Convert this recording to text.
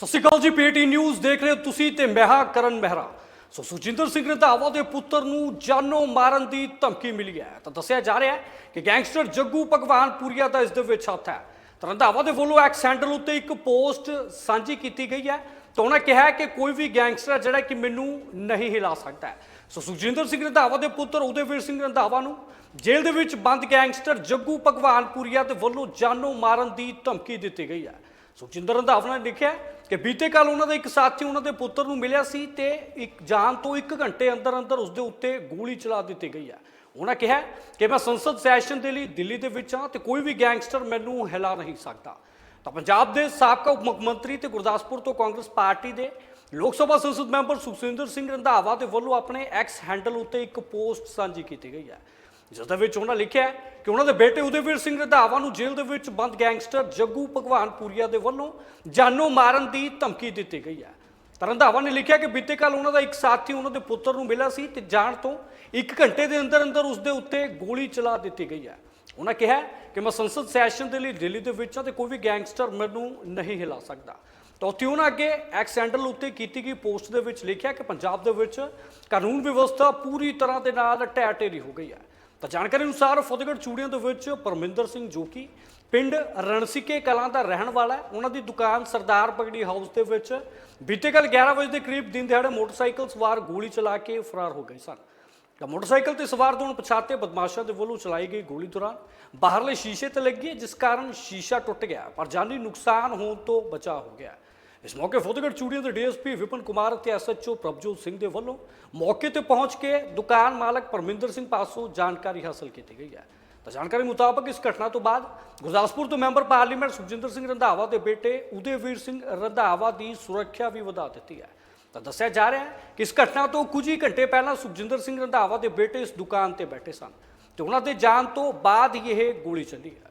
ਸਤਿ ਸ਼੍ਰੀ ਅਕਾਲ ਜੀ, PT news ਦੇਖ ਰਹੇ ਹੋ ਤੁਸੀਂ ਤੇ ਮੈਂ ਹਾਂ ਕਰਨ ਮਹਿਰਾ। ਸੋ ਸੁਜਿੰਦਰ ਸਿੰਘ ਰੰਧਾਵਾ ਦੇ ਪੁੱਤਰ ਨੂੰ ਜਾਨੋਂ ਮਾਰਨ ਦੀ ਧਮਕੀ ਮਿਲੀ ਹੈ। ਤਾਂ ਦੱਸਿਆ ਜਾ ਰਿਹਾ ਹੈ ਕਿ ਗੈਂਗਸਟਰ ਜੱਗੂ ਭਗਵਾਨਪੁਰੀਆ ਦਾ ਇਸ ਦੇ ਵਿੱਚ ਹੱਥ ਹੈ। ਤਾਂ ਰੰਧਾਵਾ ਦੇ ਵੱਲੋਂ ਐਕਸ ਹੈਂਡਲ ਉੱਤੇ ਇੱਕ ਪੋਸਟ ਸਾਂਝੀ ਕੀਤੀ ਗਈ ਹੈ। ਤਾਂ ਉਹਨਾਂ ਕਿਹਾ ਕਿ ਕੋਈ ਵੀ ਗੈਂਗਸਟਰ ਜਿਹੜਾ ਕਿ ਮੈਨੂੰ ਨਹੀਂ ਹਿਲਾ ਸਕਦਾ ਸੋ ਸੁਖਜਿੰਦਰ ਸਿੰਘ ਰੰਧਾਵਾ ਦੇ ਪੁੱਤਰ ਉਦੇਵੀਰ ਸਿੰਘ ਰੰਧਾਵਾ ਨੂੰ ਜੇਲ੍ਹ ਦੇ ਵਿੱਚ ਬੰਦ ਗੈਂਗਸਟਰ ਜੱਗੂ ਭਗਵਾਨਪੁਰੀਆ ਦੇ ਵੱਲੋਂ ਜਾਨੋਂ ਮਾਰਨ ਦੀ ਧਮਕੀ ਦਿੱਤੀ ਗਈ ਹੈ। ਸੁਖਜਿੰਦਰ ਰੰਧਾਵਾ ਨੇ ਲਿਖਿਆ ਕਿ ਬੀਤੇ ਕੱਲ ਉਹਨਾਂ ਦਾ ਇੱਕ ਸਾਥੀ ਉਹਨਾਂ ਦੇ ਪੁੱਤਰ ਨੂੰ ਮਿਲਿਆ ਸੀ ਤੇ ਇੱਕ ਜਾਨ ਤੋਂ 1 ਘੰਟੇ ਅੰਦਰ ਅੰਦਰ ਉਸ ਦੇ ਉੱਤੇ ਗੋਲੀ ਚਲਾ ਦਿੱਤੀ ਗਈ ਹੈ। ਉਹਨਾਂ ਕਿਹਾ ਕਿ ਮੈਂ ਸੰਸਦ ਸੈਸ਼ਨ ਦੇ ਲਈ ਦਿੱਲੀ ਦੇ ਵਿੱਚ ਹਾਂ ਤੇ ਕੋਈ ਵੀ ਗੈਂਗਸਟਰ ਮੈਨੂੰ ਹਿਲਾ ਨਹੀਂ ਸਕਦਾ। ਤਾਂ ਪੰਜਾਬ ਦੇ ਸਾਬਕਾ ਉਪ ਮੁੱਖ ਮੰਤਰੀ ਤੇ ਗੁਰਦਾਸਪੁਰ ਤੋਂ ਕਾਂਗਰਸ ਪਾਰਟੀ ਦੇ ਲੋਕ ਸਭਾ ਸੰਸਦ ਮੈਂਬਰ ਸੁਖਸਿੰਦਰ ਸਿੰਘ ਰੰਧਾਵਾ ਦੇ ਵੱਲੋਂ ਆਪਣੇ ਐਕਸ ਹੈਂਡਲ ਉੱਤੇ ਇੱਕ ਪੋਸਟ ਸਾਂਝੀ ਕੀਤੀ ਗਈ ਹੈ। ਜਿਸ ਦੇ ਵਿੱਚ ਉਹਨਾਂ ਲਿਖਿਆ ਹੈ ਕਿ ਉਹਨਾਂ ਦੇ ਬੇਟੇ ਉਦੇਵੀਰ ਸਿੰਘ ਰੰਧਾਵਾ ਨੂੰ ਜੇਲ੍ਹ ਦੇ ਵਿੱਚ ਬੰਦ ਗੈਂਗਸਟਰ ਜੱਗੂ ਭਗਵਾਨਪੁਰੀਆ ਦੇ ਵੱਲੋਂ ਜਾਨੋਂ ਮਾਰਨ ਦੀ ਧਮਕੀ ਦਿੱਤੀ ਗਈ ਹੈ। ਤਾਂ ਰੰਧਾਵਾ ਨੇ ਲਿਖਿਆ ਕਿ ਬੀਤੇ ਕੱਲ ਉਹਨਾਂ ਦਾ ਇੱਕ ਸਾਥੀ ਉਹਨਾਂ ਦੇ ਪੁੱਤਰ ਨੂੰ ਮਿਲਿਆ ਸੀ ਤੇ ਜਾਣ ਤੋਂ 1 ਘੰਟੇ ਦੇ ਅੰਦਰ ਅੰਦਰ ਉਸ ਦੇ ਉੱਤੇ ਗੋਲੀ ਚਲਾ ਦਿੱਤੀ ਗਈ ਹੈ। ਉਹਨਾਂ ਕਿਹਾ ਕਿ ਮੈਂ ਸੰਸਦ ਸੈਸ਼ਨ ਦੇ ਲਈ ਦਿੱਲੀ ਦੇ ਵਿੱਚ ਹਾਂ ਤੇ ਕੋਈ ਵੀ ਗੈਂਗਸਟਰ ਮੈਨੂੰ ਨਹੀਂ ਹਿਲਾ ਸਕਦਾ। ਤਾਂ ਉੱਥੇ ਉਹਨਾਂ ਅੱਗੇ ਐਕਸ ਹੈਂਡਲ ਉੱਤੇ ਕੀਤੀ ਗਈ ਪੋਸਟ ਦੇ ਵਿੱਚ ਲਿਖਿਆ ਕਿ ਪੰਜਾਬ ਦੇ ਵਿੱਚ ਕਾਨੂੰਨ ਵਿਵਸਥਾ ਪੂਰੀ ਤਰ੍ਹਾਂ ਦੇ ਨਾਲ ਢਹਿ ਢੇਰੀ ਹੋ ਗਈ ਹੈ। ਤਾਂ ਜਾਣਕਾਰੀ ਅਨੁਸਾਰ ਫਤਿਹਗੜ੍ਹ ਚੂੜੀਆਂ ਦੇ ਵਿੱਚ ਪਰਮਿੰਦਰ ਸਿੰਘ ਜੋ ਕਿ ਪਿੰਡ ਰਣਸੀਕੇ ਕਲਾਂ ਦਾ ਰਹਿਣ ਵਾਲਾ ਹੈ। ਉਹਨਾਂ ਦੀ ਦੁਕਾਨ ਸਰਦਾਰ ਪਗੜੀ ਹਾਊਸ ਦੇ ਵਿੱਚ ਬੀਤੇ ਕੱਲ 11 ਵਜੇ ਦੇ ਕਰੀਬ ਦਿਨ ਦਿਹਾੜੇ ਮੋਟਰਸਾਈਕਲ ਸਵਾਰ ਗੋਲੀ ਚਲਾ ਕੇ ਫਰਾਰ ਹੋ ਗਏ ਸਨ। ਤਾਂ ਮੋਟਰਸਾਈਕਲ ਤੇ ਸਵਾਰ ਦੋ ਪਛਾਤੇ ਬਦਮਾਸ਼ਾਂ ਦੇ ਵੱਲੋਂ ਚਲਾਈ ਗਈ ਗੋਲੀ ਦੌਰਾਨ ਬਾਹਰਲੇ ਸ਼ੀਸ਼ੇ ਤੇ ਲੱਗੀ, ਜਿਸ ਕਾਰਨ ਸ਼ੀਸ਼ਾ ਟੁੱਟ ਗਿਆ, ਪਰ ਜਾਨੀ ਨੁਕਸਾਨ ਹੋਣ ਤੋਂ ਬਚਾ ਹੋ ਗਿਆ। ਇਸ ਮੌਕੇ ਫਤਿਹਗੜ੍ਹ ਚੂੜੀਆਂ ਦੇ ਡੀਐਸਪੀ ਵਿਪਨ ਕੁਮਾਰ ਅਤੇ ਐਸਐਚਓ ਪ੍ਰਭਜੋਤ ਸਿੰਘ ਦੇ ਵੱਲੋਂ ਮੌਕੇ ਤੇ ਪਹੁੰਚ ਕੇ ਦੁਕਾਨ ਮਾਲਕ ਪਰਮਿੰਦਰ ਸਿੰਘ ਪਾਸੋਂ ਜਾਣਕਾਰੀ ਹਾਸਲ ਕੀਤੀ ਗਈ ਹੈ। ਤਾਂ ਜਾਣਕਾਰੀ ਮੁਤਾਬਕ ਇਸ ਘਟਨਾ ਤੋਂ ਬਾਅਦ ਗੁਰਦਾਸਪੁਰ ਤੋਂ ਮੈਂਬਰ ਪਾਰਲੀਮੈਂਟ ਸੁਖਜਿੰਦਰ ਸਿੰਘ ਰੰਧਾਵਾ ਦੇ ਬੇਟੇ ਉਦੇਵੀਰ ਸਿੰਘ ਰੰਧਾਵਾ ਦੀ ਸੁਰੱਖਿਆ ਵੀ ਵਧਾ ਦਿੱਤੀ ਹੈ। ਤਾਂ ਦੱਸਿਆ ਜਾ ਰਿਹਾ ਹੈ ਕਿ ਇਸ ਘਟਨਾ ਤੋਂ ਕੁਝ ਹੀ ਘੰਟੇ ਪਹਿਲਾਂ ਸੁਖਜਿੰਦਰ ਸਿੰਘ ਰੰਧਾਵਾ ਦੇ ਬੇਟੇ ਇਸ ਦੁਕਾਨ ਤੇ ਬੈਠੇ ਸਨ ਤੇ ਉਹਨਾਂ ਦੇ ਜਾਣ ਤੋਂ ਬਾਅਦ ਹੀ ਇਹ ਗੋਲੀ ਚੱਲੀ ਹੈ।